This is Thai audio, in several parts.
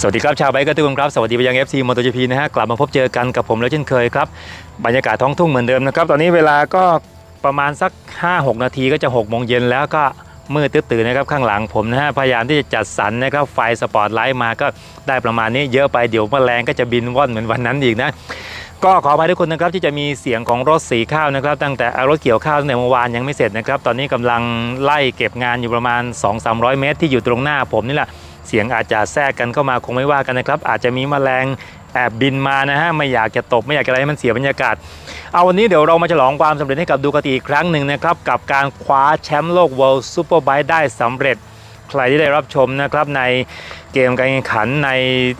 สวัสดีครับชาวไบค์กระตุ้นครับ สวัสดีไปยัง FC m o t o GP นะฮะ กลับมาพบเจอกันกับผมแล้วเช่นเคยครับ บรรยากาศท้องทุ่งเหมือนเดิมนะครับ ตอนนี้เวลาก็ประมาณสัก 5-6 นาทีก็จะ 6 โมงเย็นแล้วก็มืดตื้อๆนะครับข้างหลังผมนะฮะพยายามที่จะจัดสรรนะครับไฟสปอตไลท์มาก็ได้ประมาณนี้เยอะไปเดี๋ยวแมลงก็จะบินว่อนเหมือนวันนั้นอีกนะก็ขออภัยทุกคนนะครับที่จะมีเสียงของรถสีข้าวนะครับตั้งแต่รถเกี่ยวข้าวตั้งแต่เมื่อวานยังไม่เสร็จนะครับตอนนี้กำลังไล่เก็บงานอยู่ประมาณ 2-300 เมตร ที่อยู่ตรงหน้าผมนี่แหละ เสียงอาจจะแทรกกันเข้ามาคงไม่ว่ากันนะครับ อาจจะมีแมลงแอบบินมานะฮะไม่อยากจะตบไม่อยากอะไรให้มันเสียบรรยากาศ เอาวันนี้เดี๋ยวเรามาฉลองความสำเร็จให้กับดูกติอีกครั้งหนึ่งนะครับ กับการคว้าแชมป์โลก World Superbike ได้สำเร็จ ใครที่ได้รับชมนะครับในเกมการแข่งขันใน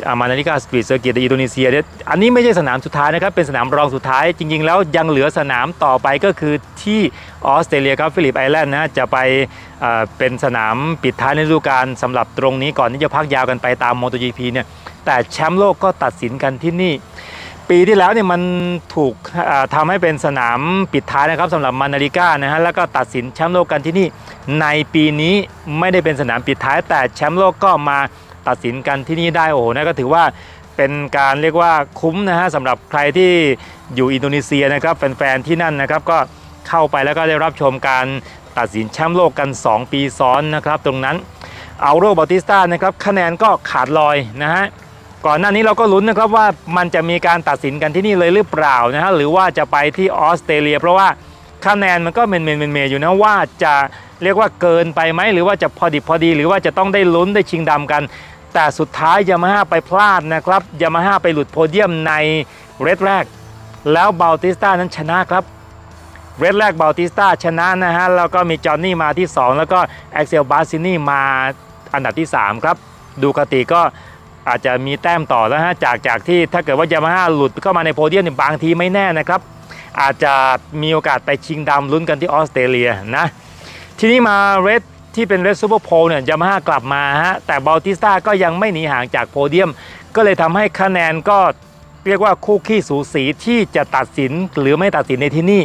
อามานาลิกาสปีดเซอร์กิตอินโดนีเซียเนี่ยอันนี้ไม่ใช่สนามสุดท้ายนะครับ เป็นสนามรองสุดท้ายจริง ๆ แล้วยังเหลือสนามต่อไปก็คือที่ออสเตรเลียครับฟิลิปไอแลนด์นะจะไปเป็นสนามปิดท้ายในฤดูกาลสำหรับตรงนี้ก่อนที่จะพักยาวกันไปตาม MotoGP เนี่ยแต่แชมป์โลกก็ตัดสินกันที่นี่ ปีที่แล้วเนี่ยมันถูกเอ่อทำให้เป็นสนามปิดท้ายนะครับสำหรับมานาริก้านะฮะแล้วก็ตัดสินแชมป์โลกกันที่นี่ในปีนี้ไม่ได้เป็นสนามปิดท้าย แต่แชมป์โลกก็มาตัดสินกันที่นี่ได้โอ้โหนะก็ถือว่าเป็นการเรียกว่าคุ้มนะฮะสำหรับใครที่อยู่อินโดนีเซียนะครับแฟนๆที่นั่นนะครับก็เข้าไปแล้วก็ได้รับชมการตัดสินแชมป์โลกกัน 2 ปีซ้อนนะครับ ตรงนั้นเอาโรบอติสตานะครับคะแนนก็ขาดลอยนะฮะ ก่อนหน้านี้เราก็ลุ้นนะครับว่ามันจะมีการตัดสินกันที่นี่เลยหรือเปล่านะฮะหรือว่าจะไปที่ออสเตรเลีย เพราะว่าคะแนนมันก็เมนเมนเมนเมอยู่นะว่าจะเรียกว่าเกินไปไหมหรือว่าจะพอดิบพอดี หรือว่าจะต้องได้ลุ้นได้ชิงดำกัน แต่สุดท้ายยามาฮ่าไปพลาดนะครับยามาฮ่าไปหลุดโพเดียมในเรดแรก แล้วเบลติสตานั้นชนะครับเรดแรกเบลติสตาชนะนะฮะแล้วก็มีจอห์นนี่มาที่ 2 แล้วก็แอ็กเซลบาซินี่มาอันดับที่ 3 ครับ ดูคติก็ อาจจะมีแต้มต่อแล้วฮะจากจากที่ถ้าเกิดว่ายามาฮ่าหลุดเข้ามาในโพเดียมบางทีไม่แน่นะครับ อาจจะมีโอกาสไปชิงดำลุ้นกันที่ออสเตรเลียนะทีนี้มาเรดที่เป็นเรดซูเปอร์โพลเนี่ยยามาฮ่ากลับมาฮะแต่บาลติสตาก็ยังไม่หนีห่างจากโพเดียม ก็เลยทำให้คะแนนก็เรียกว่าคู่ขี้สูสีที่จะตัดสินหรือไม่ตัดสินในที่นี่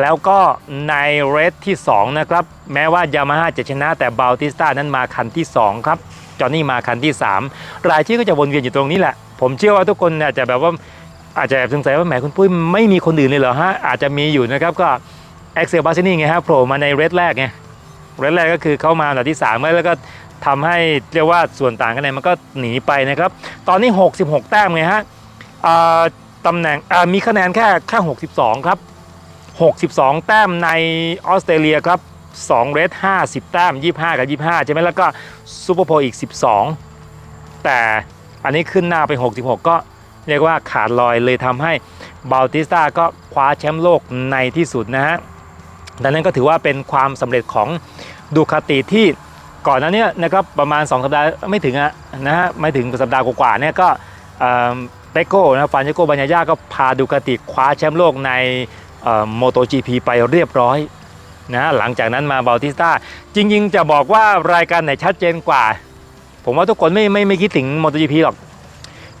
แล้วก็ในเรสที่ 2 นะครับ แม้ว่ายามาฮ่าจะชนะแต่บาลติสตานั้นมาคันที่ 2 ครับ จอหนนี่มาคันที่ 3 รายชื่อก็จะวนเวียนอยู่ตรงนี้แหละ ผมเชื่อว่าทุกคนอาจจะแบบว่าอาจจะแอบสงสัยว่าแหมคุณปุ้ยไม่มีคนอื่นเลยเหรอฮะอาจจะมีอยู่นะครับก็เอ็กเซลบาซินี่ไงฮะโผล่มาในเรสแรกไงเรสแรกก็คือเข้ามาอันดับที่3แล้วก็ทำให้เรียกว่าส่วนต่างคะแนนมันก็หนีไปนะครับ ตอนนี้ 66 แต้มไงฮะตำแหน่งมีคะแนนแค่แค่ 62 ครับ 62 แต้มในออสเตรเลียครับ 2เรท50 แต้ม 25 กับ 25 ใช่ไหมแล้วก็ซูเปอร์โพลอีก 12 แต่อันนี้ขึ้นหน้าไป 66 ก็เรียกว่าขาดลอยเลยทำให้บาลติสตาก็คว้าแชมป์โลกในที่สุดนะฮะดังนั้นก็ถือว่าเป็นความสำเร็จของดูคาติที่ก่อนหน้าเนี้นะครับประมาณ 2 สัปดาห์ไม่ถึงอะนะฮะไม่ถึงสัปดาห์กว่าๆเนี่ยก็เปโก้นะฟานเชโกบัญญาย่าก็พาดูคาติคว้าแชมป์โลกในโมโตจีพีไปเรียบร้อย นะหลังจากนั้นมาบาลติสตาจริง ๆ จะบอกว่ารายการไหนชัดเจนกว่า ผมว่าทุกคนไม่ไม่ไม่คิดถึงโมโตอร์จีพีหรอก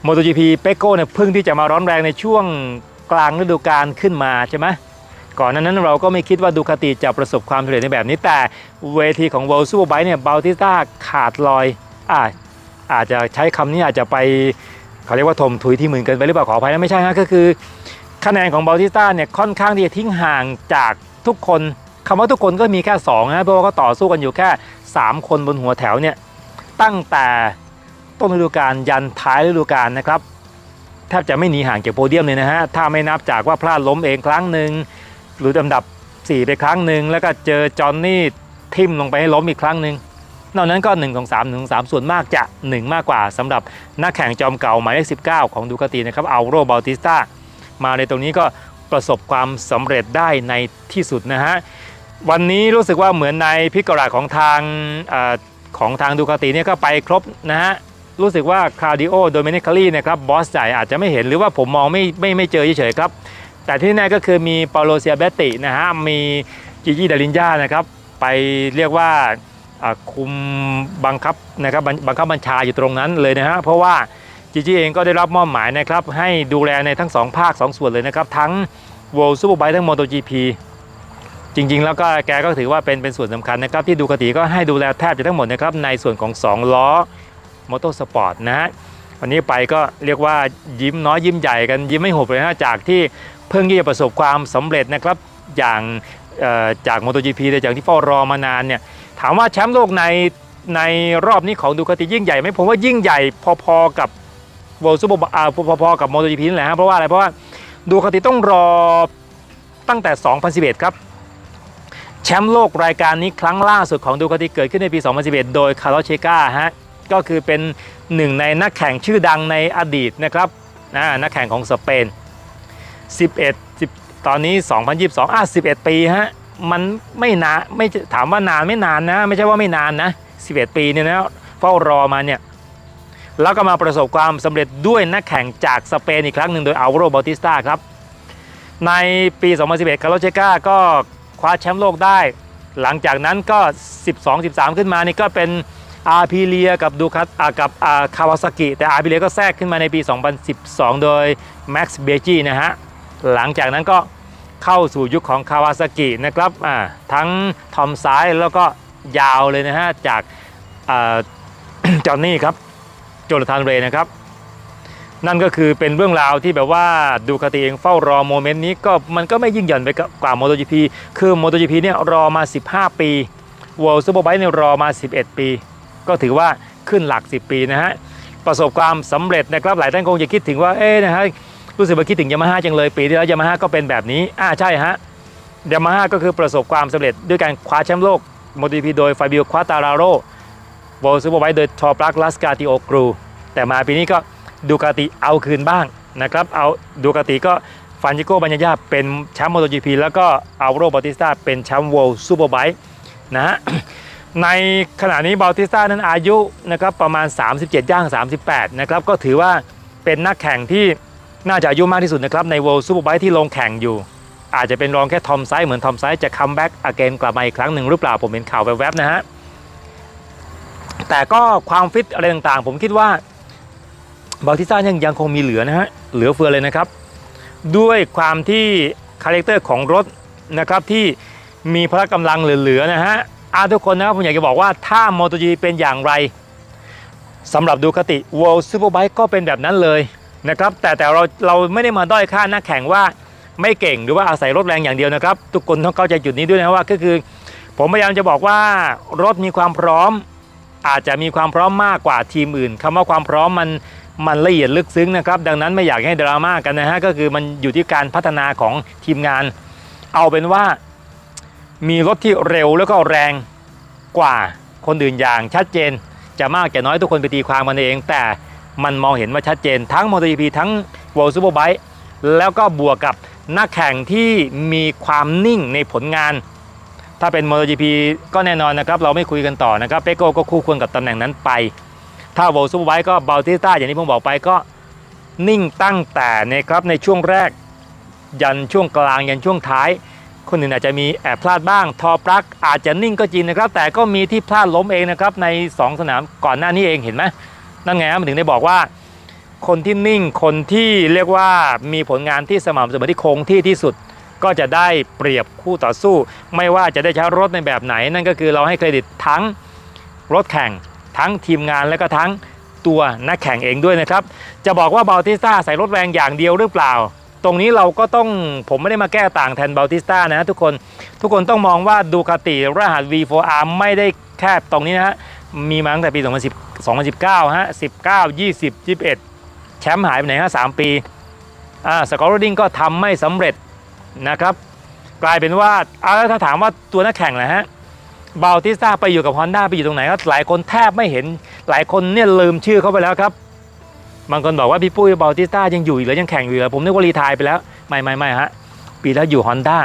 โมโตอร์จีพีเปโก้เนี่ยเพิ่งที่จะมาร้อนแรงในช่วงกลางฤดูกาลขึ้นมาใช่ไหมก่อนนั้นเราก็ไม่คิดว่าดูคาติจะประสบความสำเร็จในแบบนี้ แต่เวทีของ World Superbike เนี่ยบาลติสตาขาดลอยอ่าอาจจะใช้คำนี้อาจจะไปเขาเรียกว่าถมถุยที่หมื่นเกินไปหรือเปล่าขออภัยนะไม่ใช่ฮะก็คือ คะแนนของบาลติสตาเนี่ยค่อนข้างที่จะทิ้งห่างจากทุกคน คำว่าทุกคนก็มีแค่2นะเพราะว่าก็ต่อสู้กันอยู่แค่ 3 คนบนหัวแถวเนี่ยตั้งแต่ต้นฤดูกาลยันท้ายฤดูกาลนะครับแทบจะไม่หนีห่างจากโพเดียมเลยนะฮะถ้าไม่นับจากว่าพลาดล้มเองครั้งหนึ่งหรือลำดับ 4 ไปครั้งหนึ่งแล้วก็เจอจอนนี่ทิ่มลงไปให้ล้มอีกครั้งหนึ่งนอกนั้นก็1 2 3 1 3ส่วนมากจะ 1 มากกว่าสำหรับนักแข่งจอมเก่าหมายเลข19 ของดูคาตินะครับเอาโรบาลติสตามาในตรงนี้ก็ประสบความสำเร็จได้ในที่สุดนะฮะ วันนี้รู้สึกว่าเหมือนในพิกราของทางอของทางดูคาติเนี่ยก็ไปครบนะฮะรู้สึกว่าคาร์ดิโอโดเมนิคารีนะครับบอสใหญ่อาจจะไม่เห็นหรือว่าผมมองไม่ไม่ไม่เจอเฉยๆครับ แต่ที่แน่ก็คือมีเปาโลเซียเบตตินะฮะมีจิจิดาลินยานะครับไปเรียกว่าคุมบังคับนะครับบังคับบัญชาอยู่ตรงนั้นเลยนะฮะเพราะว่าจิจิเองก็ได้รับมอบหมายนะครับให้ดูแลในทั้ง 2 ภาค 2 ส่วนเลยนะครับ ทั้ง World Superbike ทั้ง MotoGP จริง ๆ แล้วก็แกก็ถือว่าเป็นเป็นส่วนสำคัญนะครับ ที่ดูคติก็ให้ดูแลแทบจะทั้งหมดนะครับในส่วนของ 2 ล้อมอเตอร์สปอร์ตนะฮะวันนี้ไปก็เรียกว่ายิ้มน้อยยิ้มใหญ่กันยิ้มไม่หุบเลยนะจากที่เพิ่งที่จะประสบความสำเร็จนะครับอย่างเอ่อจาก MotoGP แต่จากที่เฝ้ารอมานานเนี่ยถามว่าแชมป์โลกในในรอบนี้ของดูคาติยิ่งใหญ่ไหมผมว่ายิ่งใหญ่พอๆกับ World Super อ่าพอๆกับ MotoGP นั่นแหละฮะเพราะว่าอะไรเพราะว่าดูคาติต้องรอตั้งแต่ 2011 ครับ แชมป์โลกรายการนี้ครั้งล่าสุดของดูคาติเกิดขึ้นในปี 2011 โดยคาร์ลอสเชกาฮะก็คือเป็นหนึ่งในนักแข่งชื่อดังในอดีตนะครับนะนักแข่งของสเปน 11 10 ตอนนี้ 2022อะ11 ปีฮะมันไม่นานไม่ถามว่านานไม่นานนะ ไม่ใช่ว่าไม่นานนะ 11 ปีเนี่ยนะเฝ้ารอมาเนี่ยแล้วก็มาประสบความสำเร็จด้วยนักแข่งจากสเปนอีกครั้งหนึ่งโดยอัลวาโรบอติสตาครับในปี 2011 คาร์ลเชกาก็ ว้าแชมป์โลกได้ หลังจากนั้นก็ 12-13 ขึ้นมานี่ก็เป็นอาร์พีเลียกับดูคัตกับคาวาซากิแต่อาร์พีเลียก็แทรกขึ้นมาในปี 2012 โดยแม็กซ์เบจีนะฮะหลังจากนั้นก็เข้าสู่ยุคของคาวาซากินะครับทั้งทอมซ้ายแล้วก็ยาวเลยนะฮะจากจอห์นนี่ครับโจนาธานเรย์นะครับ นั่นก็คือเป็นเรื่องราวที่แบบว่าดูคาติเองเฝ้ารอโมเมนต์นี้ก็มันก็ไม่ยิ่งหย่อนไปกว่า MotoGP คือ MotoGP เนี่ยรอมา 15 ปี World Superbike เนี่ยรอมา 11 ปี ก็ถือว่าขึ้นหลัก 10 ปีนะฮะประสบความสำเร็จนะครับหลายท่านคงจะคิดถึงว่าเอ๊ะนะฮะรู้สึกว่าคิดถึงยามาฮ่าจังเลยปีที่แล้วยามาฮ่าก็เป็นแบบนี้อ่าใช่ฮะยามาฮ่าก็คือประสบความสำเร็จด้วยการคว้าแชมป์โลก MotoGP โดยฟาบิโอควาตาราโรวอลซูเปอร์ไบค์โดยทอปลักลัสกาติโอกรูแต่มาปีนี้ก็ ดูคาติเอาคืนบ้างนะครับเอาดูคาติก็ฟานจิโกบัญญาเป็นแชมป์มอเตอร์จีพีแล้วก็อัลโรบาติสตาเป็นแชมป์วลซูเปอร์ไบค์นะฮะในขณะนี้บาติสตานั้นอายุนะครับประมาณ 37 ย่าง 38 นะครับก็ถือว่าเป็นนักแข่งที่น่าจะอายุมากที่สุดนะครับในวลซูเปอร์ไบค์ที่ลงแข่งอยู่ อาจจะเป็นรองแค่ทอมไซส์เหมือนทอมไซส์จะคัมแบ็กอเกนกลับมาอีกครั้งหนึ่งหรือเปล่าผมเห็นข่าวแวบๆนะฮะแต่ก็ความฟิตอะไรต่างๆ ผมคิดว่า บาติสต้ายังยังคงมีเหลือนะฮะเหลือเฟือเลยนะครับ ด้วยความที่คาแรคเตอร์ของรถนะครับที่มีพละกำลังเหลือๆนะฮะอาทุกคนนะครับผมอยากจะบอกว่าถ้า MotoGP เป็นอย่างไรสำหรับดูคติ World Superbike ก็เป็นแบบนั้นเลยนะครับแต่แต่เราเราไม่ได้มาด้อยค่านักแข่งว่าไม่เก่งหรือว่าอาศัยรถแรงอย่างเดียวนะครับ ทุกคนต้องเข้าใจจุดนี้ด้วยนะว่าก็คือ ผมพยายามจะบอกว่ารถมีความพร้อม อาจจะมีความพร้อมมากกว่าทีมอื่นคำว่าความพร้อมมัน มันละเอียดลึกซึ้งนะครับ ดังนั้นไม่อยากให้ดราม่ากันนะฮะก็คือมันอยู่ที่การพัฒนาของทีมงาน เอาเป็นว่า มีรถที่เร็วแล้วก็แรงกว่าคนอื่นอย่างชัดเจน จะมากจะน้อยทุกคนไปตีความมันเอง แต่มันมองเห็นว่าชัดเจน ทั้ง MotoGP ทั้ง World Superbike แล้วก็บวกกับนักแข่งที่มีความนิ่งในผลงาน ถ้าเป็น MotoGP ก็แน่นอนนะครับ เราไม่คุยกันต่อนะครับเปโก้ก็คู่ควรกับตำแหน่งนั้นไป ถ้า World Superbike ก็บาลติสตาอย่างที่ผมบอกไปก็นิ่งตั้งแต่นะครับในช่วงแรก ยันช่วงกลางยันช่วงท้าย คนอื่นอาจจะมีแอบพลาดบ้าง ทอปลักอาจจะนิ่งก็จริงนะครับ แต่ก็มีที่พลาดล้มเองนะครับใน 2 สนามก่อนหน้านี้เองเห็นไหมนั่นไงครับมันถึงได้บอกว่า คนที่นิ่งคนที่เรียกว่ามีผลงานที่สม่ำเสมอที่คงที่ที่สุดก็จะได้เปรียบคู่ต่อสู้ ไม่ว่าจะได้ใช้รถในแบบไหน นั่นก็คือเราให้เครดิตทั้งรถแข่ง ทั้งทีมงานและก็ทั้งตัวนักแข่งเองด้วยนะครับ จะบอกว่าบาลติสตาใส่รถแรงอย่างเดียวหรือเปล่า ตรงนี้เราก็ต้องผมไม่ได้มาแก้ต่างแทนบาลติสตานะทุกคนทุกคนต้องมองว่าดูคาติรหัส V4R ไม่ได้แค่ตรงนี้นะฮะมีมาตั้งแต่ปี 2010 2019 ฮะ 19 20 21 แชมป์หายไปไหนฮะ 3 ปีอ่าสกอร์ดิงก็ทำไม่สำเร็จนะครับ กลายเป็นว่าเอาแล้วถ้าถามว่าตัวนักแข่งนะฮะ บาลติสตาไปอยู่กับ Honda ไปอยู่ตรงไหนครับหลายคนแทบไม่เห็นหลายคนเนี่ยลืมชื่อเขาไปแล้วครับบางคนบอกว่าพี่ปุ้ยบาลติสตายังอยู่หรือยังแข่งอยู่เหรอผมนึกว่ารีทายไปแล้วไม่ไม่ไม่ฮะปีแล้วอยู่ Honda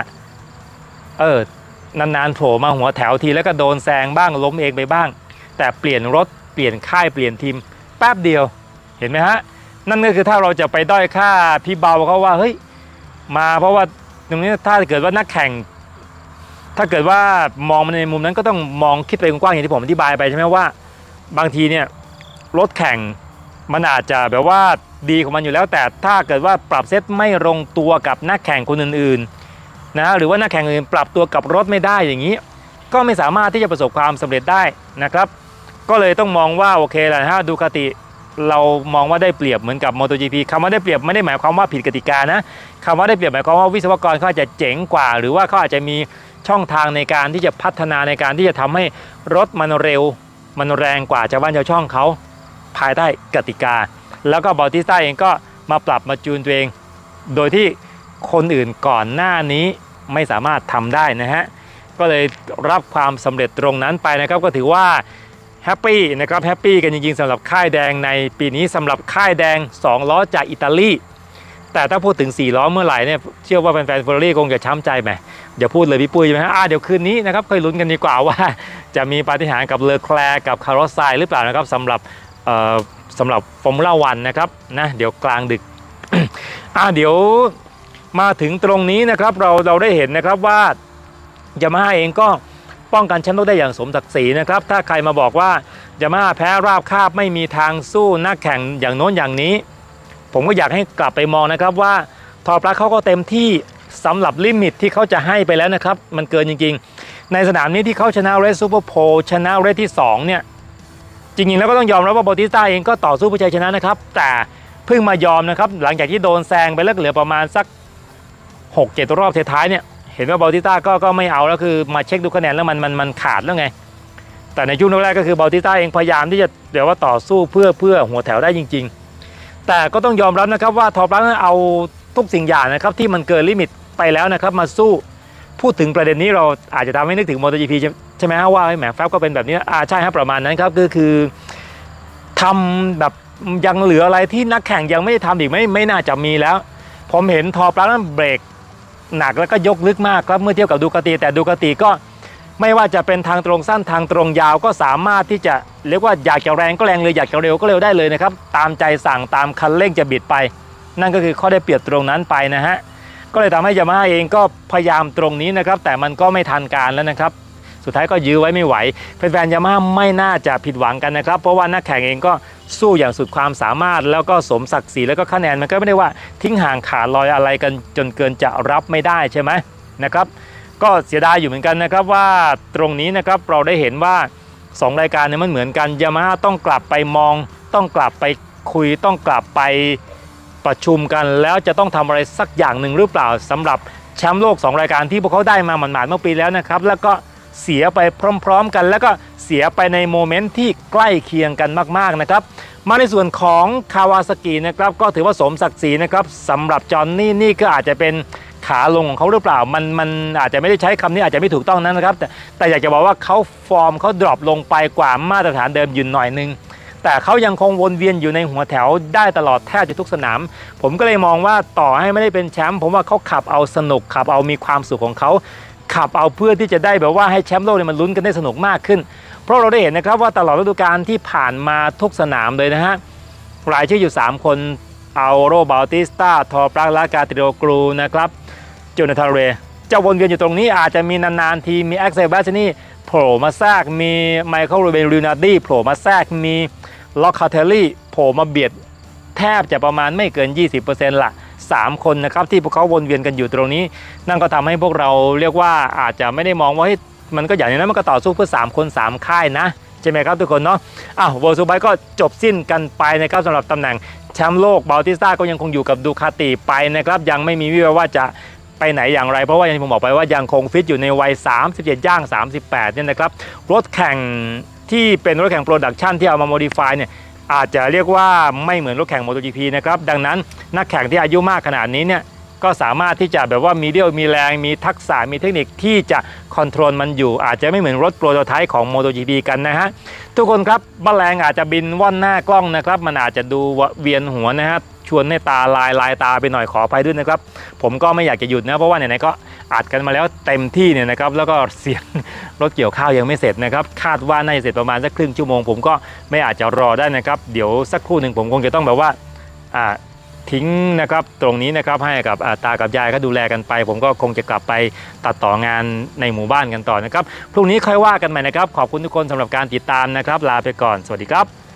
เออนานๆโผล่มาหัวแถวทีแล้วก็โดนแซงบ้างล้มเองไปบ้าง แต่เปลี่ยนรถเปลี่ยนค่ายเปลี่ยนทีมแป๊บเดียวเห็นไหมฮะนั่นก็คือถ้าเราจะไปด้อยค่าพี่เบาเขาว่าเฮ้ยมาเพราะว่าตรงนี้ถ้าเกิดว่านักแข่ง ถ้าเกิดว่ามองมันในมุมนั้นก็ต้องมองคิดไปกว้างๆอย่างที่ผมอธิบายไปใช่ไหมว่า บางทีเนี่ยรถแข่งมันอาจจะแบบว่าดีของมันอยู่แล้ว แต่ถ้าเกิดว่าปรับเซตไม่ลงตัวกับนักแข่งคนอื่นๆนะหรือว่านักแข่งอื่นปรับตัวกับรถไม่ได้อย่างนี้ ก็ไม่สามารถที่จะประสบความสำเร็จได้นะครับ ก็เลยต้องมองว่าโอเคแหละถ้าดูคติเรามองว่าได้เปรียบเหมือนกับ MotoGP คำว่าได้เปรียบไม่ได้หมายความว่าผิดกติกานะคำว่าได้เปรียบหมายความว่าวิศวกรเขาอาจจะเจ๋งกว่า หรือว่าเขาอาจจะมี ช่องทางในการที่จะพัฒนาในการที่จะทำให้รถมันเร็ว มันแรงกว่าชาวบ้านชาวช่องเขาภายใต้กติกา แล้วก็บอลติสต้าเองก็มาปรับมาจูนตัวเอง โดยที่คนอื่นก่อนหน้านี้ไม่สามารถทำได้นะฮะก็เลยรับความสำเร็จตรงนั้นไปนะครับก็ถือว่าแฮปปี้นะครับแฮปปี้กันจริงๆสำหรับค่ายแดงในปีนี้สำหรับค่ายแดง 2 ล้อจากอิตาลี แต่ถ้าพูดถึง4ล้อเมื่อไหร่เนี่ยเชื่อว่าแฟนๆเฟอร์รี่คงจะช้ำใจไหมเดี๋ยวพูดเลยพี่ปุ้ยใช่ไหมฮะอ่าเดี๋ยวคืนนี้นะครับค่อยลุ้นกันดีกว่าว่า จะมีปาฏิหาริย์กับเลอแคลร์กับคาร์ลอสไซหรือเปล่านะครับสำหรับสำหรับฟอร์มูล่าวันนะครับนะเดี๋ยวกลางดึกอ่าเดี๋ยวมาถึงตรงนี้นะครับเราเราได้เห็นนะครับว่ายามาฮ่าเองก็ป้องกันแชมป์โลกได้อย่างสมศักดิ์ศรีนะครับ ถ้าใครมาบอกว่ายามาฮ่าแพ้ราบคาบไม่มีทางสู้นักแข่งอย่างโน้นอย่างนี้ ผมก็อยากให้กลับไปมองนะครับว่าทอปลักเขาก็เต็มที่สำหรับลิมิตที่เขาจะให้ไปแล้วนะครับ มันเกินจริง ๆ ในสนามนี้ที่เขาชนะเรสซูเปอร์โพชนะเรสที่ 2 เนี่ย จริงๆ แล้วก็ต้องยอมรับว่าบอติสตาเองก็ต่อสู้เพื่อชัยชนะนะครับ แต่เพิ่งมายอมนะครับ หลังจากที่โดนแซงไปแล้วก็เหลือประมาณสัก 6 7 รอบท้ายเนี่ย เห็นว่าบอติสตาก็ก็ไม่เอาแล้วคือมาเช็คดูคะแนนแล้วมันมันมันขาดแล้วไง แต่ในช่วงแรกก็คือบอติสต้าเองพยายามที่จะเดี๋ยวว่าต่อสู้เพื่อเพื่อหัวแถวได้จริง ๆ แต่ก็ต้องยอมรับนะครับว่าทอปลักเอาทุกสิ่งอย่างนะครับที่มันเกินลิมิตไปแล้วนะครับมาสู้พูดถึงประเด็นนี้เราอาจจะทำให้นึกถึง MotoGP ใช่ใช่ไหมฮะว่าเฮ้ยแหมแฟบก็เป็นแบบนี้อ่าใช่ครับประมาณนั้นครับก็คือทำแบบยังเหลืออะไรที่นักแข่งยังไม่ได้ทำอีกไม่ไม่น่าจะมีแล้ว ผมเห็นทอปลักนั้นเบรกหนักแล้วก็ยกลึกมากครับเมื่อเทียบกับดูกาติแต่ดูกาติก็ ไม่ว่าจะเป็นทางตรงสั้นทางตรงยาวก็สามารถที่จะเรียกว่าอยากจะแรงก็แรงเลยอยากจะเร็วก็เร็วได้เลยนะครับตามใจสั่งตามคันเร่งจะบิดไป นั่นก็คือข้อได้เปรียบตรงนั้นไปนะฮะก็เลยทำให้ยามาฮ่าเองก็พยายามตรงนี้นะครับแต่มันก็ไม่ทันการแล้วนะครับ สุดท้ายก็ยื้อไว้ไม่ไหวแฟนๆยามาฮ่าไม่น่าจะผิดหวังกันนะครับ เพราะว่านักแข่งเองก็สู้อย่างสุดความสามารถ แล้วก็สมศักดิ์ศรีแล้วก็คะแนนมันก็ไม่ได้ว่าทิ้งห่างขาดลอยอะไรกันจนเกินจะรับไม่ได้ใช่ไหมนะครับ ก็เสียดายอยู่เหมือนกันนะครับว่าตรงนี้นะครับเราได้เห็นว่า 2 รายการเนี่ยมันเหมือนกันยามาฮ่าต้องกลับไปมอง ต้องกลับไปคุยต้องกลับไปประชุมกัน แล้วจะต้องทำอะไรสักอย่างหนึ่งหรือเปล่าสำหรับแชมป์โลก 2 รายการที่พวกเขาได้มาหมาดๆเมื่อปีแล้วนะครับ แล้วก็เสียไปพร้อม ๆ กัน แล้วก็เสียไปในโมเมนต์ที่ใกล้เคียงกันมากๆนะครับมาในส่วนของคาวาซากินะครับก็ถือว่าสมศักดิ์ศรีนะครับสำหรับจอห์นนี่นี่ก็อาจจะเป็น ขาลงของเขาหรือเปล่า มันมันอาจจะไม่ได้ใช้คำนี้อาจจะไม่ถูกต้องนั้นนะครับ แต่แต่อยากจะบอกว่าเขาฟอร์มเขาดรอปลงไปกว่ามาตรฐานเดิมยืนหน่อยนึงแต่เขายังคงวนเวียนอยู่ในหัวแถวได้ตลอดแทบจะทุกสนาม ผมก็เลยมองว่าต่อให้ไม่ได้เป็นแชมป์ผมว่าเขาขับเอาสนุกขับเอามีความสุขของเขาขับเอาเพื่อที่จะได้แบบว่าให้แชมป์โลกเนี่ยมันลุ้นกันได้สนุกมากขึ้น เพราะเราได้เห็นนะครับว่าตลอดฤดูกาลที่ผ่านมาทุกสนามเลยนะฮะรายชื่ออยู่ 3 คนเอาโรบาลติสตาทอปรักละกาติโรกรูนะครับ โจนาธาเรจะวนเวียนอยู่ตรงนี้อาจจะมีนานๆทีมีแอ็กเซลแบชนี่โผล่มาแทรกมีไมเคิลโรเบนลูนาร์ดีโผล่มาแทรกมีล็อกคาเทลลี่โผล่มาเบียดแทบจะประมาณไม่เกิน 20%ละ3 คนนะครับที่พวกเขาวนเวียนกันอยู่ตรงนี้ นั่นก็ทำให้พวกเราเรียกว่าอาจจะไม่ได้มองว่ามันก็อย่างนี้นะมันก็ต่อสู้เพื่อ 3 คน 3 ค่ายนะใช่ไหมครับทุกคนเนาะอ้าวโวลซูไบก็จบสิ้นกันไปนะครับสำหรับตำแหน่งแชมป์โลกบาลติสตาก็ยังคงอยู่กับดูคาติไปนะครับยังไม่มีวิแววว่าจะ ไปไหนอย่างไร เพราะว่าอย่างที่ผมบอกไปว่ายังคงฟิตอยู่ในวัย 37 ย่าง 38 เนี่ยนะครับ รถแข่งที่เป็นรถแข่งโปรดักชันที่เอามาโมดิฟายเนี่ยอาจจะเรียกว่าไม่เหมือนรถแข่ง MotoGP นะครับ ดังนั้นนักแข่งที่อายุมากขนาดนี้เนี่ยก็สามารถที่จะแบบว่ามีเดียวมีแรงมีทักษะมีเทคนิคที่จะคอนโทรลมันอยู่ อาจจะไม่เหมือนรถโปรโตไทป์ของ MotoGP กันนะฮะ ทุกคนครับแมลงอาจจะบินว่อนหน้ากล้องนะครับ มันอาจจะดูเวียนหัวนะฮะ ชวนให้ตาลายลายตาไปหน่อยขออภัยด้วยนะครับ ผมก็ไม่อยากจะหยุดนะเพราะว่าไหนๆก็อัดกันมาแล้วเต็มที่เนี่ยนะครับแล้วก็เสียงรถเกี่ยวข้าวยังไม่เสร็จนะครับคาดว่าน่าจะเสร็จประมาณสักครึ่งชั่วโมง ผมก็ไม่อาจจะรอได้นะครับ เดี๋ยวสักครู่หนึ่งผมคงจะต้องแบบว่าอ่าทิ้งนะครับตรงนี้นะครับให้กับาตากับยายก็ดูแลกันไป ผมก็คงจะกลับไปตัดต่องานในหมู่บ้านกันต่อนะครับพรุ่งนี้ค่อยว่ากันใหม่นะครับ ขอบคุณทุกคนสำหรับการติดตามนะครับ ลาไปก่อนสวัสดีครับ